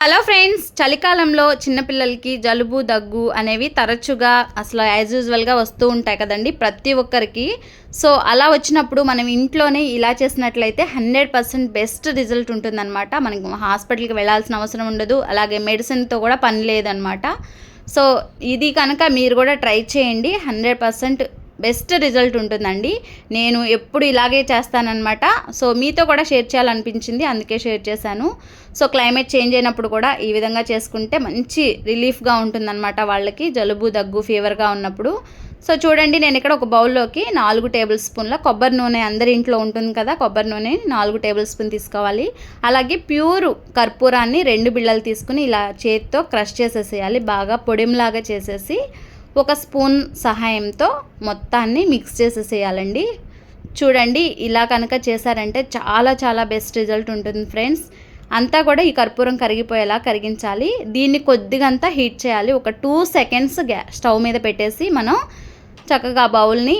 Hello friends చలికాలంలో చిన్నపిల్లలకి జలుబు దగ్గు అనేవి తరచుగా అసలు యాజ్ యూజువల్గా వస్తూ ఉంటాయి కదండి ప్రతి ఒక్కరికి. సో అలా వచ్చినప్పుడు మనం ఇంట్లోనే ఇలా చేసినట్లయితే హండ్రెడ్ పర్సెంట్ బెస్ట్ రిజల్ట్ ఉంటుందన్నమాట. మనకి హాస్పిటల్కి వెళ్ళాల్సిన అవసరం ఉండదు అలాగే మెడిసిన్తో కూడా పని లేదనమాట సో ఇది కనుక మీరు కూడా ట్రై చేయండి హండ్రెడ్ పర్సెంట్ బెస్ట్ రిజల్ట్ ఉంటుందండి. నేను ఎప్పుడు ఇలాగే చేస్తానన్నమాట. సో మీతో కూడా షేర్ చేయాలనిపించింది. అందుకే షేర్ చేశాను. సో క్లైమేట్ చేంజ్ అయినప్పుడు కూడా ఈ విధంగా చేసుకుంటే మంచి రిలీఫ్గా ఉంటుందన్నమాట వాళ్ళకి. జలుబు దగ్గు ఫీవర్గా ఉన్నప్పుడు. సో చూడండి నేను ఇక్కడ ఒక బౌల్లోకి నాలుగు టేబుల్ స్పూన్ల కొబ్బరి నూనె అందరి ఇంట్లో ఉంటుంది కదా కొబ్బరి నూనె నాలుగు టేబుల్ స్పూన్ తీసుకోవాలి. అలాగే ప్యూర్ కర్పూరాన్ని రెండు బిళ్ళలు తీసుకుని ఇలా చేతితో క్రష్ చేసేసేయాలి. బాగా పొడింలాగా చేసేసి ఒక స్పూన్ సహాయంతో మొత్తాన్ని మిక్స్ చేసేసేయాలండి. చూడండి ఇలా కనుక చేశారంటే చాలా చాలా బెస్ట్ రిజల్ట్ ఉంటుంది ఫ్రెండ్స్ అంతా కూడా ఈ కర్పూరం కరిగిపోయేలా కరిగించాలి. దీన్ని కొద్దిగంతా హీట్ చేయాలి. ఒక టూ సెకండ్స్ గ్యా స్టవ్ మీద పెట్టేసి మనం చక్కగా బౌల్ని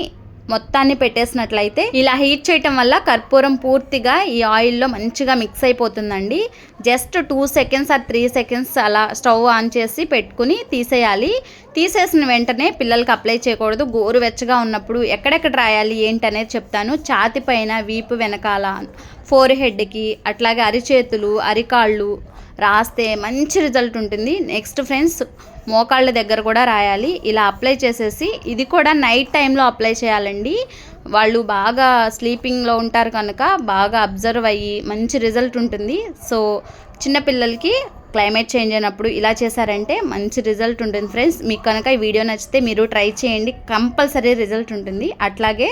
మొత్తాన్ని పెట్టేసినట్లయితే ఇలా హీట్ చేయటం వల్ల కర్పూరం పూర్తిగా ఈ ఆయిల్లో మంచిగా మిక్స్ అయిపోతుందండి. Just two seconds or three seconds అలా స్టవ్ ఆన్ చేసి పెట్టుకుని తీసేయాలి. తీసేసిన వెంటనే పిల్లలకి అప్లై చేయకూడదు. గోరువెచ్చగా ఉన్నప్పుడు ఎక్కడెక్కడ రాయాలి ఏంటి అనేది చెప్తాను. ఛాతి పైన వీపు వెనకాల ఫోర్ హెడ్కి అట్లాగే అరిచేతులు అరికాళ్ళు రాస్తే మంచి రిజల్ట్ ఉంటుంది. నెక్స్ట్ ఫ్రెండ్స్ మోకాళ్ళ దగ్గర కూడా రాయాలి. ఇలా అప్లై చేసేసి ఇది కూడా నైట్ టైంలో అప్లై చేయాలండి. వాళ్ళు బాగా స్లీపింగ్లో ఉంటారు కనుక బాగా అబ్జర్వ్ అయ్యి మంచి రిజల్ట్ ఉంటుంది. సో చిన్నపిల్లలకి క్లైమేట్ చేంజ్ అయినప్పుడు ఇలా చేశారంటే మంచి రిజల్ట్ ఉంటుంది ఫ్రెండ్స్ మీకు కనుక ఈ వీడియో నచ్చితే మీరు ట్రై చేయండి. కంపల్సరీ రిజల్ట్ ఉంటుంది. అట్లాగే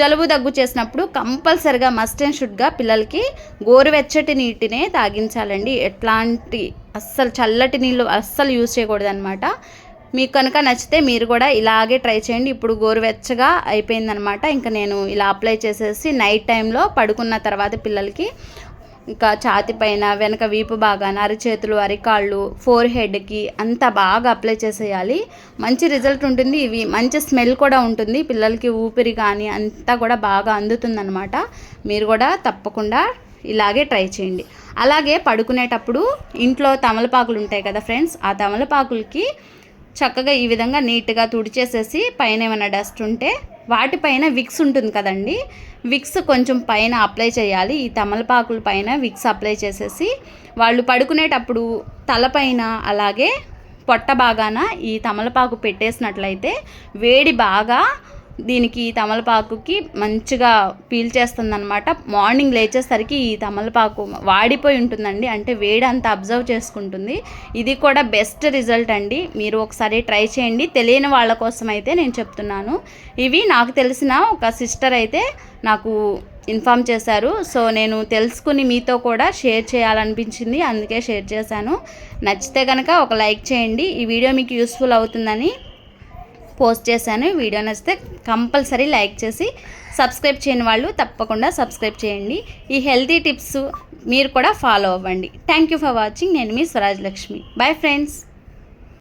జలుబు దగ్గు చేసినప్పుడు కంపల్సరిగా మస్ట్ అండ్ షుడ్గా పిల్లలకి గోరువెచ్చటి నీటినే తాగించాలండి. ఎట్లాంటి అస్సలు చల్లటి నీళ్ళు అస్సలు యూజ్ చేయకూడదు అనమాట మీకు కనుక నచ్చితే మీరు కూడా ఇలాగే ట్రై చేయండి. ఇప్పుడు గోరువెచ్చగా అయిపోయిందనమాట ఇంకా నేను ఇలా అప్లై చేసేసి నైట్ టైంలో పడుకున్న తర్వాత పిల్లలకి ఇంకా ఛాతి పైన వెనక వీపు బాగా అరిచేతులు అరికాళ్ళు ఫోర్ హెడ్కి అంతా బాగా అప్లై చేసేయాలి. మంచి రిజల్ట్ ఉంటుంది. ఇవి మంచి స్మెల్ కూడా ఉంటుంది. పిల్లలకి ఊపిరి కానీ అంతా కూడా బాగా అందుతుందన్నమాట. మీరు కూడా తప్పకుండా ఇలాగే ట్రై చేయండి. అలాగే పడుకునేటప్పుడు ఇంట్లో తమలపాకులు ఉంటాయి కదా ఫ్రెండ్స్ ఆ తమలపాకులకి చక్కగా ఈ విధంగా నీట్గా తుడిచేసేసి పైన ఏమైనా డస్ట్ ఉంటే వాటిపైన విక్స్ ఉంటుంది కదండి. విక్స్ కొంచెం పైన అప్లై చేయాలి. ఈ తమలపాకుల పైన విక్స్ అప్లై చేసేసి వాళ్ళు పడుకునేటప్పుడు తలపైన అలాగే పొట్ట బాగాన ఈ తమలపాకు పెట్టేసినట్లయితే వేడి బాగా దీనికి తమలపాకుకి మంచిగా పీల్ చేస్తుందనమాట మార్నింగ్ లేచేసరికి ఈ తమలపాకు వాడిపోయి ఉంటుందండి. అంటే వేడి అంతా అబ్జర్వ్ చేసుకుంటుంది. ఇది కూడా బెస్ట్ రిజల్ట్ అండి. మీరు ఒకసారి ట్రై చేయండి. తెలియని వాళ్ళ కోసం అయితే నేను చెప్తున్నాను. ఇవి నాకు తెలిసిన ఒక సిస్టర్ అయితే నాకు ఇన్ఫామ్ చేశారు. సో నేను తెలుసుకుని మీతో కూడా షేర్ చేయాలనిపించింది. అందుకే షేర్ చేశాను. నచ్చితే కనుక ఒక లైక్ చేయండి. ఈ వీడియో మీకు యూస్ఫుల్ అవుతుందని పోస్ట్ చేశాను. వీడియో నచ్చితే కంపల్సరీ లైక్ చేసి సబ్స్క్రైబ్ చేయని వాళ్ళు తప్పకుండా సబ్స్క్రైబ్ చేయండి. ఈ హెల్తీ టిప్స్ మీరు కూడా ఫాలో అవ్వండి. థ్యాంక్ యూ ఫర్ వాచింగ్ నేను మీ స్వరాజ్ లక్ష్మి. Bye friends